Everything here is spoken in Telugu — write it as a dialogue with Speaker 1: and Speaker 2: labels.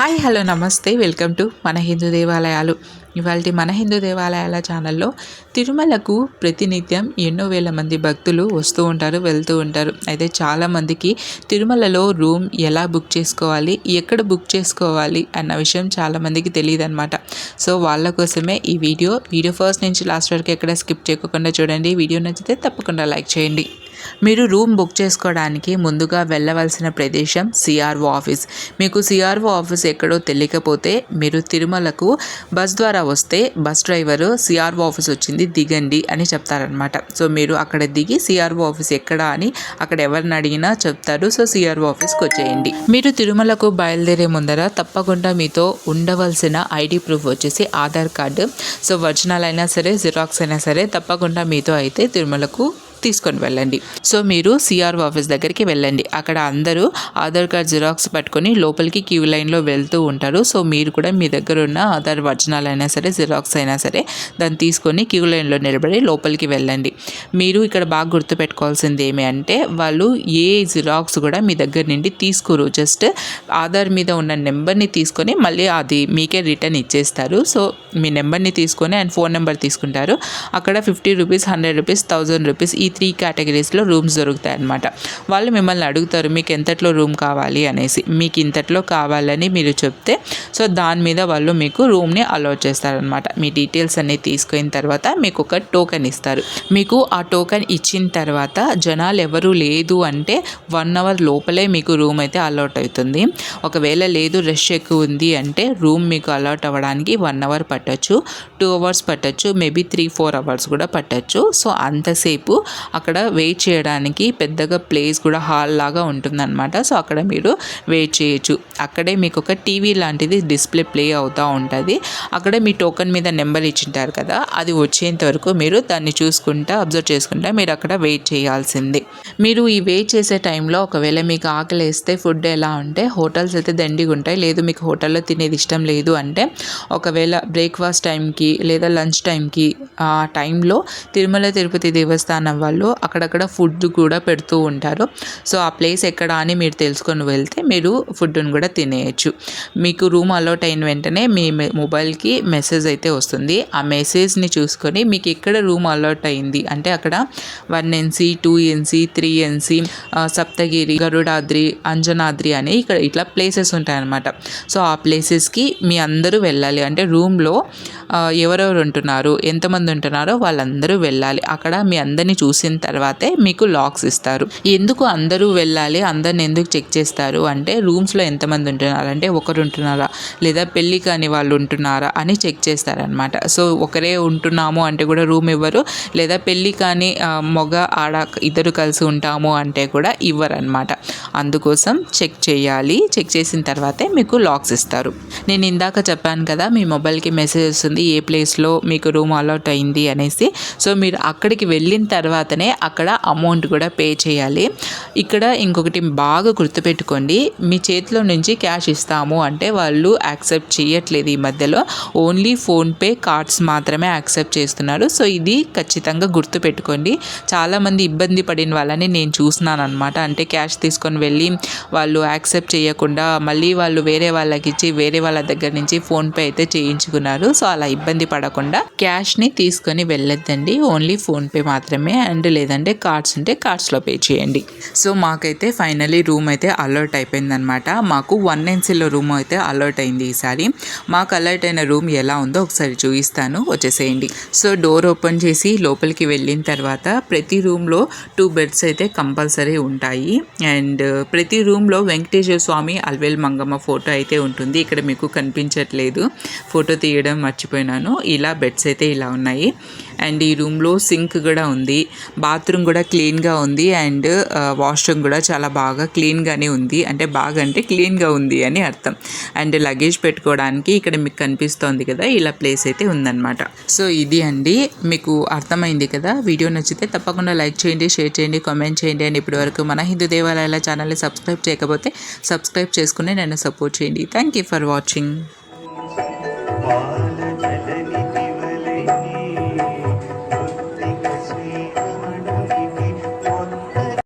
Speaker 1: హాయ్ హలో నమస్తే. వెల్కమ్ టు మన హిందూ దేవాలయాలు. ఇవాళ మన హిందూ దేవాలయాల ఛానల్లో తిరుమలకు ప్రతినిత్యం ఎన్నో వేల మంది భక్తులు వస్తూ ఉంటారు వెళ్తూ ఉంటారు. అయితే చాలామందికి తిరుమలలో రూమ్ ఎలా బుక్ చేసుకోవాలి ఎక్కడ బుక్ చేసుకోవాలి అన్న విషయం చాలామందికి తెలియదు అనమాట సో వాళ్ళ కోసమే ఈ వీడియో. వీడియో ఫస్ట్ నుంచి లాస్ట్ వరకు ఎక్కడ స్కిప్ చేయకుండా చూడండి. వీడియో నచ్చితే తప్పకుండా లైక్ చేయండి. మీరు రూమ్ బుక్ చేసుకోవడానికి ముందుగా వెళ్ళవలసిన ప్రదేశం సిఆర్ఓ ఆఫీస్. మీకు సిఆర్ఓ ఆఫీస్ ఎక్కడో తెలియకపోతే మీరు తిరుమలకు బస్ ద్వారా వస్తే బస్ డ్రైవరు సిఆర్ఓ ఆఫీస్ వచ్చింది దిగండి అని చెప్తారనమాట సో మీరు అక్కడ దిగి సిఆర్ఓ ఆఫీస్ ఎక్కడ అని అక్కడ ఎవరిని అడిగినా చెప్తారు. సో సిఆర్ఓ ఆఫీస్కి వచ్చేయండి. మీరు తిరుమలకు బయలుదేరే ముందర తప్పకుండా మీతో ఉండవలసిన ఐడి ప్రూఫ్ వచ్చేసి ఆధార్ కార్డు. సో ఒరిజినల్ అయినా సరే జిరాక్స్ అయినా సరే తప్పకుండా మీతో అయితే తిరుమలకు తీసుకొని వెళ్ళండి. సో మీరు సిఆర్ఓ ఆఫీస్ దగ్గరికి వెళ్ళండి. అక్కడ అందరూ ఆధార్ కార్డ్ జిరాక్స్ పట్టుకొని లోపలికి క్యూ లైన్లో వెళ్తూ ఉంటారు. సో మీరు కూడా మీ దగ్గర ఉన్న ఆధార్ ఒరిజినల్ అయినా సరే జిరాక్స్ అయినా సరే దాన్ని తీసుకొని క్యూ లైన్లో నిలబడి లోపలికి వెళ్ళండి. మీరు ఇక్కడ బాగా గుర్తుపెట్టుకోవాల్సింది ఏమి అంటే వాళ్ళు ఏ జిరాక్స్ కూడా మీ దగ్గర నుండి తీసుకోరు. జస్ట్ ఆధార్ మీద ఉన్న నెంబర్ని తీసుకొని మళ్ళీ అది మీకే రిటర్న్ ఇచ్చేస్తారు. సో మీ నెంబర్ని తీసుకొని అండ్ ఫోన్ నెంబర్ తీసుకుంటారు. అక్కడ fifty rupees hundred rupees thousand rupees ఈ త్రీ కేటగిరీస్లో రూమ్స్ దొరుకుతాయి అన్నమాట వాళ్ళు మిమ్మల్ని అడుగుతారు మీకు ఎంతట్లో రూమ్ కావాలి? అనేసి. మీకు ఇంతట్లో కావాలని మీరు చెప్తే సో దాని మీద వాళ్ళు మీకు రూమ్ని అలౌట్ చేస్తారనమాట మీ డీటెయిల్స్ అన్నీ తీసుకున్న తర్వాత మీకు ఒక టోకెన్ ఇస్తారు. మీకు ఆ టోకెన్ ఇచ్చిన తర్వాత జనాలు ఎవరు లేదు అంటే వన్ అవర్ లోపలే మీకు రూమ్ అయితే అలౌట్ అవుతుంది. ఒకవేళ లేదు రష్ ఎక్కువ ఉంది అంటే రూమ్ మీకు అలౌట్ అవ్వడానికి వన్ అవర్ పట్టచ్చు టూ అవర్స్ పట్టచ్చు మేబీ త్రీ ఫోర్ అవర్స్ కూడా పట్టచ్చు. సో అంతసేపు అక్కడ వెయిట్ చేయడానికి పెద్దగా ప్లేస్ కూడా హాల్ లాగా ఉంటుందన్నమాట. సో అక్కడ మీరు వెయిట్ చేయొచ్చు. అక్కడే మీకు ఒక టీవీ లాంటిది డిస్ప్లే ప్లే అవుతూ ఉంటుంది. అక్కడ మీ టోకెన్ మీద నెంబర్ ఇచ్చింటారు కదా అది వచ్చేంత వరకు మీరు దాన్ని చూసుకుంటా అబ్జర్వ్ చేసుకుంటా మీరు అక్కడ వెయిట్ చేయాల్సిందే. మీరు ఈ వెయిట్ చేసే టైంలో ఒకవేళ మీకు ఆకలి వేస్తే ఫుడ్ ఎలా ఉంటే హోటల్స్ అయితే దండిగా ఉంటాయి. లేదు మీకు హోటల్లో తినేది ఇష్టం లేదు అంటే ఒకవేళ బ్రేక్ఫాస్ట్ టైంకి లేదా లంచ్ టైంకి ఆ టైంలో తిరుమల తిరుపతి దేవస్థానం వాళ్ళు అక్కడక్కడ ఫుడ్ కూడా పెడుతూ ఉంటారు. సో ఆ ప్లేస్ ఎక్కడ అని మీరు తెలుసుకొని వెళ్తే మీరు ఫుడ్ను కూడా తినేయచ్చు. మీకు రూమ్ అలౌట్ అయిన వెంటనే మీ మొబైల్కి మెసేజ్ అయితే వస్తుంది. ఆ మెసేజ్ని చూసుకొని మీకు ఎక్కడ రూమ్ అలౌట్ అయింది? అంటే అక్కడ one N C two N C three N C Saptagiri Garudadri Anjanadri అని ఇక్కడ ఇట్లా ప్లేసెస్ ఉంటాయన్నమాట. సో ఆ ప్లేసెస్కి మీ అందరూ వెళ్ళాలి. అంటే రూమ్లో ఎవరెవరు ఉంటున్నారు? ఎంతమంది ఉంటున్నారో వాళ్ళందరూ వెళ్ళాలి. అక్కడ మీ అందరినీ చూసిన తర్వాతే మీకు లాక్స్ ఇస్తారు. ఎందుకు అందరూ వెళ్ళాలి? అందరిని ఎందుకు చెక్ చేస్తారు? అంటే రూమ్స్లో ఎంతమంది ఉంటున్నారంటే ఒకరు ఉంటున్నారా? లేదా పెళ్ళి కాని వాళ్ళు ఉంటున్నారా? అని చెక్ చేస్తారనమాట సో ఒకరే ఉంటున్నాము అంటే కూడా రూమ్ ఇవ్వరు. లేదా పెళ్ళి కాని మగ ఆడ ఇద్దరు కలిసి ఉంటాము అంటే కూడా ఇవ్వరనమాట అందుకోసం చెక్ చేయాలి. చెక్ చేసిన తర్వాతే మీకు లాక్స్ ఇస్తారు. నేను ఇందాక చెప్పాను కదా మీ మొబైల్కి మెసేజ్ వస్తుంది ఏ ప్లేస్లో మీకు రూమ్ అలౌట్ అయింది అనేసి. సో మీరు అక్కడికి వెళ్ళిన తర్వాత తర్వాతనే అక్కడ అమౌంట్ కూడా పే చేయాలి. ఇక్కడ ఇంకొకటి బాగా గుర్తుపెట్టుకోండి. మీ చేతిలో నుంచి క్యాష్ ఇస్తాము అంటే వాళ్ళు యాక్సెప్ట్ చేయట్లేదు ఈ మధ్యలో. ఓన్లీ ఫోన్పే కార్డ్స్ మాత్రమే యాక్సెప్ట్ చేస్తున్నారు. సో ఇది ఖచ్చితంగా గుర్తుపెట్టుకోండి. చాలామంది ఇబ్బంది పడిన వాళ్ళని నేను చూసినాను అనమాట అంటే క్యాష్ తీసుకొని వెళ్ళి వాళ్ళు యాక్సెప్ట్ చేయకుండా మళ్ళీ వాళ్ళు వేరే వాళ్ళకి ఇచ్చి వేరే వాళ్ళ దగ్గర నుంచి ఫోన్పే అయితే చేయించుకున్నారు. సో అలా ఇబ్బంది పడకుండా క్యాష్ని తీసుకొని వెళ్ళొద్దండి. ఓన్లీ ఫోన్పే మాత్రమే అండ్ అండ్ లేదంటే కార్డ్స్ ఉంటే కార్డ్స్లో పే చేయండి. సో మాకైతే ఫైనలీ రూమ్ అయితే అలర్ట్ అయిపోయిందనమాట మాకు వన్ ఎన్సీలో రూమ్ అయితే అలర్ట్ అయింది ఈసారి. మాకు అలర్ట్ అయిన రూమ్ ఎలా ఉందో ఒకసారి చూపిస్తాను. వచ్చేసేయండి. సో డోర్ ఓపెన్ చేసి లోపలికి వెళ్ళిన తర్వాత ప్రతి రూమ్లో టూ బెడ్స్ అయితే కంపల్సరీ ఉంటాయి. అండ్ ప్రతి రూమ్లో వెంకటేశ్వర స్వామి అల్వేల్ మంగమ్మ ఫోటో అయితే ఉంటుంది. ఇక్కడ మీకు కనిపించట్లేదు. ఫోటో తీయడం మర్చిపోయినాను. ఇలా బెడ్స్ అయితే ఇలా ఉన్నాయి. అండ్ ఈ రూమ్లో సింక్ కూడా ఉంది. బాత్రూమ్ కూడా క్లీన్గా ఉంది అండ్ వాష్రూమ్ కూడా చాలా బాగా క్లీన్గానే ఉంది. అంటే బాగా అంటే క్లీన్గా ఉంది అని అర్థం. అండ్ లగేజ్ పెట్టుకోవడానికి ఇక్కడ మీకు కనిపిస్తోంది కదా ఇలా ప్లేస్ అయితే ఉందన్నమాట. సో ఇది అండి. మీకు అర్థమైంది కదా? వీడియో నచ్చితే తప్పకుండా లైక్ చేయండి షేర్ చేయండి కామెంట్ చేయండి. అండ్ ఇప్పటి వరకు మన హిందూ దేవాలయాల ఛానల్ని సబ్స్క్రైబ్ చేయకపోతే సబ్స్క్రైబ్ చేసుకుని నన్ను సపోర్ట్ చేయండి. Thank you for watching.